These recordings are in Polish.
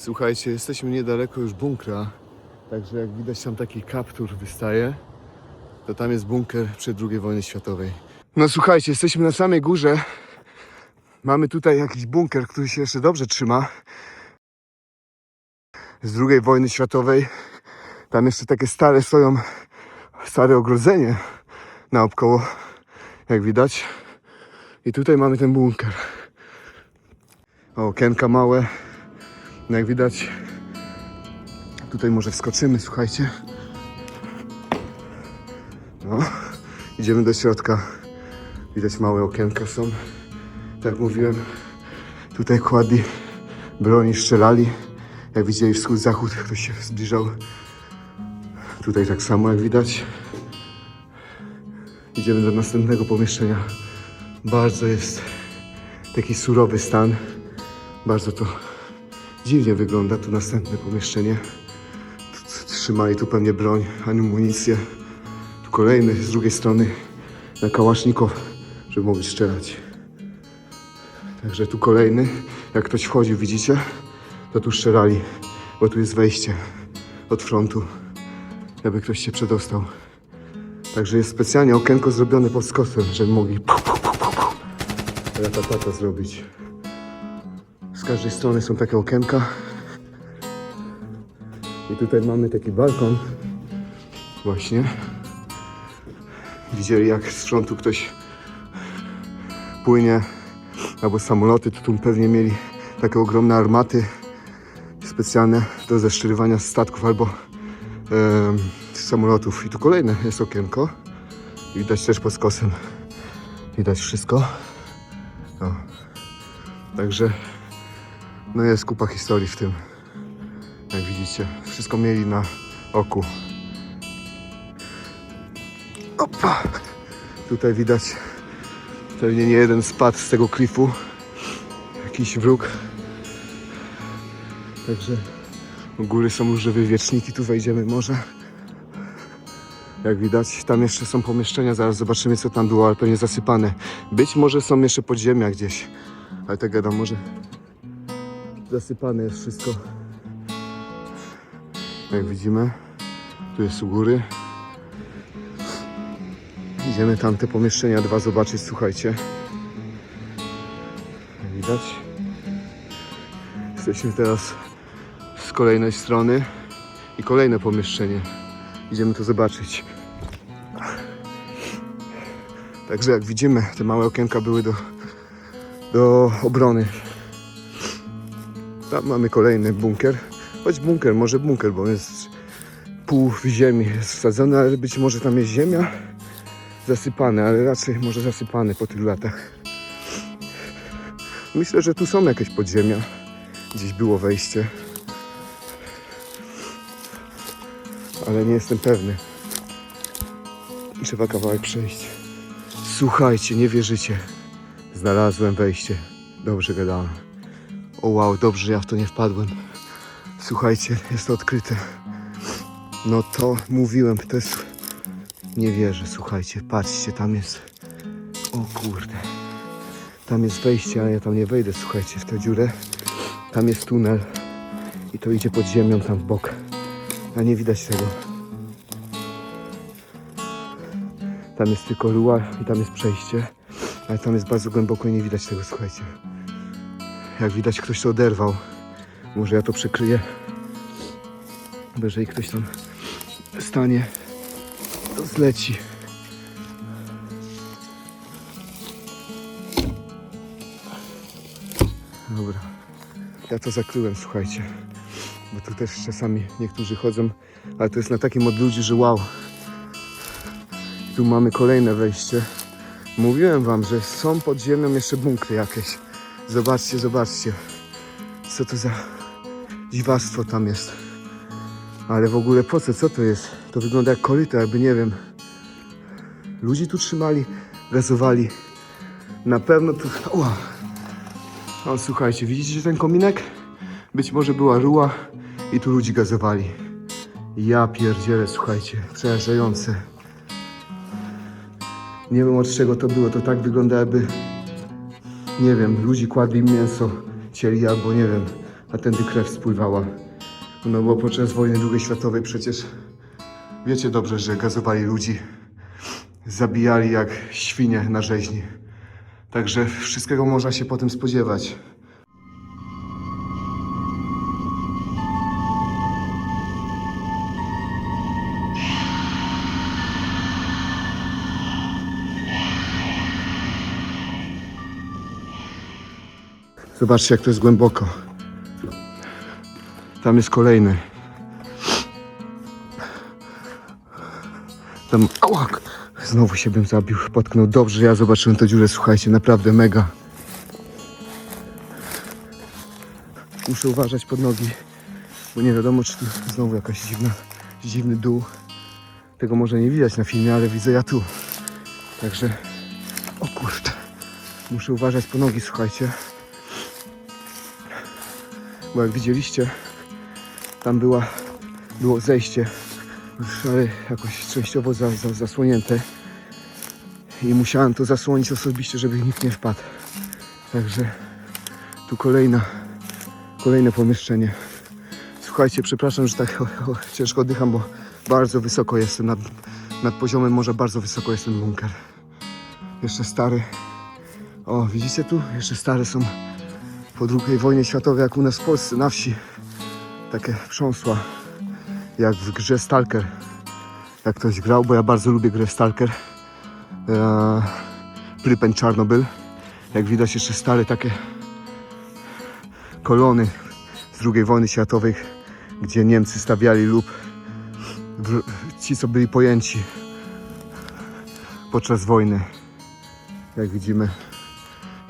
Słuchajcie, jesteśmy niedaleko już bunkra, także jak widać tam taki kaptur wystaje, to tam jest bunker przed II wojny światowej. No słuchajcie, jesteśmy na samej górze. Mamy tutaj jakiś bunker, który się jeszcze dobrze trzyma. Z II wojny światowej. Tam jeszcze takie stare stoją, stare ogrodzenie naokoło, jak widać. I tutaj mamy ten bunker. O, okienka małe. No jak widać, tutaj może wskoczymy, słuchajcie. No, idziemy do środka. Widać małe okienka są. Tak jak mówiłem, tutaj kładli broni, strzelali. Jak widzieli wschód, zachód, ktoś się zbliżał. Tutaj tak samo jak widać. Idziemy do następnego pomieszczenia. Bardzo jest taki surowy stan. Bardzo to dziwnie wygląda. Tu następne pomieszczenie. Trzymali tu pewnie broń, amunicję. Tu kolejny z drugiej strony na kałasznikow, żeby mogli strzelać. Także tu kolejny. Jak ktoś wchodził, widzicie, to tu strzelali, bo tu jest wejście od frontu, jakby ktoś się przedostał. Także jest specjalnie okienko zrobione pod skosem, żeby mogli pu, pu, pu, pu, pu, ratatata zrobić. Każdej strony są takie okienka. I tutaj mamy taki balkon. Właśnie. Widzieli jak z frontu ktoś płynie albo samoloty, to tu pewnie mieli takie ogromne armaty specjalne do zeszczyrywania statków albo samolotów. I tu kolejne jest okienko. Widać też pod skosem. Widać wszystko. O. Także no jest kupa historii w tym. Jak widzicie, wszystko mieli na oku. Opa! Tutaj widać pewnie nie jeden spadł z tego klifu. Jakiś wróg. Także u góry są różne wywieczniki, tu wejdziemy może. Jak widać, tam jeszcze są pomieszczenia, zaraz zobaczymy co tam było, ale pewnie zasypane. Być może są jeszcze podziemia gdzieś, ale tak gadam, może zasypane jest wszystko. Jak widzimy, tu jest u góry. Idziemy tam te pomieszczenia dwa zobaczyć, słuchajcie. Widać. Jesteśmy teraz z kolejnej strony i kolejne pomieszczenie. Idziemy to zobaczyć. Także jak widzimy, te małe okienka były do, do obrony. Tam mamy kolejny bunkier. Choć bunker, może bunker, bo jest pół w ziemi jest wsadzony, ale być może tam jest ziemia zasypane, ale raczej może zasypane po tylu latach. Myślę, że tu są jakieś podziemia. Gdzieś było wejście. Ale nie jestem pewny. Trzeba kawałek przejść. Słuchajcie, nie wierzycie. Znalazłem wejście. Dobrze gadałem. O wow, dobrze, że ja w to nie wpadłem. Słuchajcie, jest odkryte. No to mówiłem, to jest... Nie wierzę, słuchajcie, patrzcie, tam jest... O kurde. Tam jest wejście, ale ja tam nie wejdę, słuchajcie, w tę dziurę. Tam jest tunel. I to idzie pod ziemią tam w bok. A nie widać tego. Tam jest tylko ruła i tam jest przejście. Ale tam jest bardzo głęboko i nie widać tego, słuchajcie. Jak widać, ktoś to oderwał. Może ja to przykryję. Jeżeli ktoś tam stanie, to zleci. Dobra. Ja to zakryłem, słuchajcie. Bo tu też czasami niektórzy chodzą, ale to jest na takim odludziu, że wow. Tu mamy kolejne wejście. Mówiłem wam, że są pod ziemią jeszcze bunkry jakieś. Zobaczcie, zobaczcie. Co to za dziwactwo tam jest. Ale w ogóle po co? Co to jest? To wygląda jak koryto, jakby nie wiem. Ludzi tu trzymali, gazowali. Na pewno tu... Ła. O, słuchajcie, widzicie ten kominek? Być może była ruła i tu ludzi gazowali. Ja pierdzielę, słuchajcie, przerażające. Nie wiem od czego to było, to tak wygląda jakby, nie wiem, ludzi kładli mięso, cieli albo nie wiem, a tędy krew spływała. No bo podczas wojny II światowej przecież wiecie dobrze, że gazowali ludzi, zabijali jak świnie na rzeźni. Także wszystkiego można się potem spodziewać. Zobaczcie, jak to jest głęboko. Tam jest kolejny. Tam. Ała! Znowu się bym zabił, potknął. Dobrze, ja zobaczyłem tę dziurę, słuchajcie, naprawdę mega. Muszę uważać pod nogi, bo nie wiadomo, czy tu znowu jakaś dziwna, dziwny dół. Tego może nie widać na filmie, ale widzę ja tu. Także, o kurde, muszę uważać po nogi, słuchajcie. Bo jak widzieliście, tam była, było zejście, ale jakoś częściowo za, za, zasłonięte. I musiałem to zasłonić osobiście, żeby nikt nie wpadł. Także tu kolejna, kolejne pomieszczenie. Słuchajcie, przepraszam, że tak o, o, ciężko oddycham, bo bardzo wysoko jestem, nad, nad poziomem morza bardzo wysoko jest ten bunker. Jeszcze stary. O, widzicie tu? Jeszcze stare są po II wojnie światowej, jak u nas w Polsce, na wsi. Takie prząsła, jak w grze Stalker. Jak ktoś grał, bo ja bardzo lubię grę Stalker. Eee, Prypeń Czarnobyl. Jak widać jeszcze stare takie kolony z II wojny światowej, gdzie Niemcy stawiali lub wr- ci, co byli pojęci podczas wojny. Jak widzimy.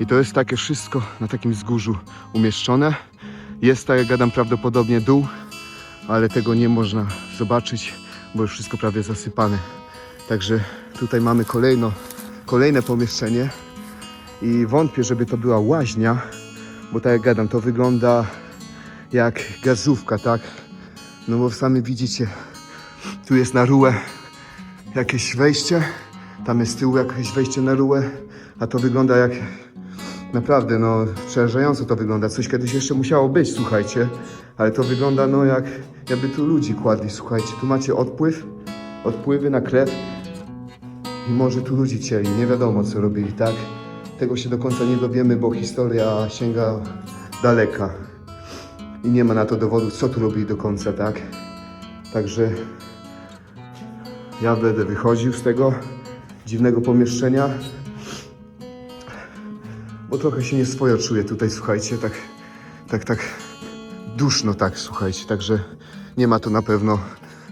I to jest takie wszystko na takim wzgórzu umieszczone. Jest, tak jak gadam, prawdopodobnie dół, ale tego nie można zobaczyć, bo już wszystko prawie zasypane. Także tutaj mamy kolejno, kolejne pomieszczenie i wątpię, żeby to była łaźnia, bo tak jak gadam, to wygląda jak gazówka, tak? No bo sami widzicie, tu jest na rułę jakieś wejście, tam jest z tyłu jakieś wejście na rułę, a to wygląda jak Naprawdę, no przerażająco to wygląda. Coś kiedyś jeszcze musiało być, słuchajcie. Ale to wygląda no jak jakby tu ludzi kładli, słuchajcie. Tu macie odpływ, odpływy na krew i może tu ludzi cieli. Nie wiadomo co robili, tak? Tego się do końca nie dowiemy, bo historia sięga daleka. I nie ma na to dowodu, co tu robili do końca, tak? Także ja będę wychodził z tego dziwnego pomieszczenia bo trochę się nieswojo czuję tutaj, słuchajcie, tak, tak, tak duszno, tak, słuchajcie, także nie ma tu na pewno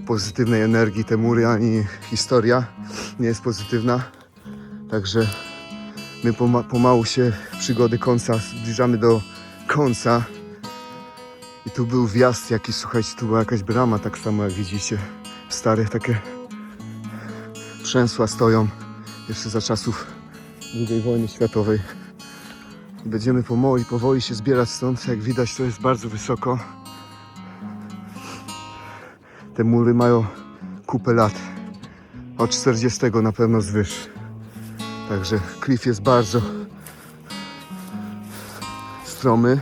pozytywnej energii te mury, ani historia nie jest pozytywna, także my poma- pomału się przygody końca, zbliżamy do końca. I tu był wjazd jakiś, słuchajcie, tu była jakaś brama, tak samo jak widzicie, stare takie przęsła stoją jeszcze za czasów II wojny światowej. Będziemy powoli, powoli się zbierać stąd. Jak widać, to jest bardzo wysoko. Te mury mają kupę lat. Od 40 na pewno zwyż. Także klif jest bardzo stromy.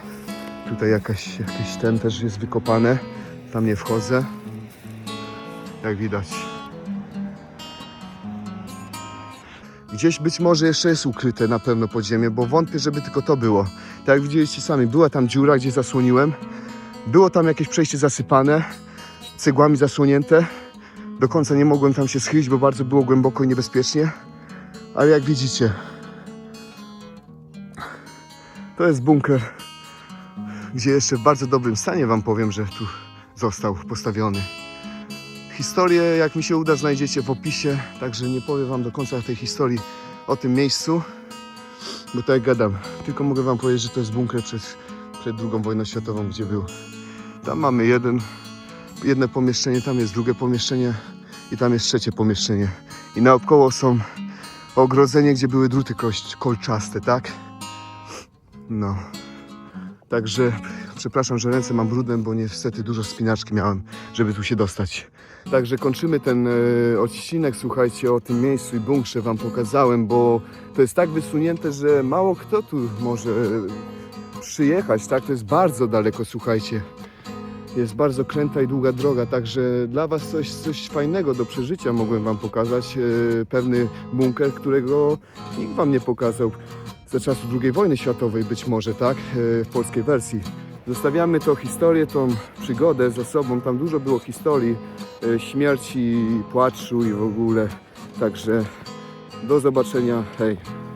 Tutaj jakaś, jakiś ten też jest wykopane. Tam nie wchodzę. Jak widać. Gdzieś być może jeszcze jest ukryte na pewno podziemie, bo wątpię, żeby tylko to było. Tak jak widzieliście sami, była tam dziura, gdzie zasłoniłem. Było tam jakieś przejście zasypane, cegłami zasłonięte. Do końca nie mogłem tam się schylić, bo bardzo było głęboko i niebezpiecznie. Ale jak widzicie, to jest bunker, gdzie jeszcze w bardzo dobrym stanie wam powiem, że tu został postawiony. Historię, jak mi się uda, znajdziecie w opisie, także nie powiem wam do końca tej historii o tym miejscu, bo tak gadam, tylko mogę wam powiedzieć, że to jest bunkier przed, przed II wojną światową, gdzie był. Tam mamy jeden, jedno pomieszczenie, tam jest drugie pomieszczenie i tam jest trzecie pomieszczenie. I naokoło są ogrodzenie, gdzie były druty kolczaste, tak? No. Także przepraszam, że ręce mam brudne, bo niestety dużo spinaczki miałem, żeby tu się dostać. Także kończymy ten e, odcinek, słuchajcie, o tym miejscu i bunkrze wam pokazałem, bo to jest tak wysunięte, że mało kto tu może e, przyjechać, tak? To jest bardzo daleko, słuchajcie. Jest bardzo kręta i długa droga, także dla Was coś, coś fajnego do przeżycia mogłem Wam pokazać. E, pewny bunker, którego nikt Wam nie pokazał za czasów II wojny światowej być może, tak? W polskiej wersji. Zostawiamy tą historię, tą przygodę za sobą. Tam dużo było historii, e, śmierci, płaczu i w ogóle. Także do zobaczenia. Hej.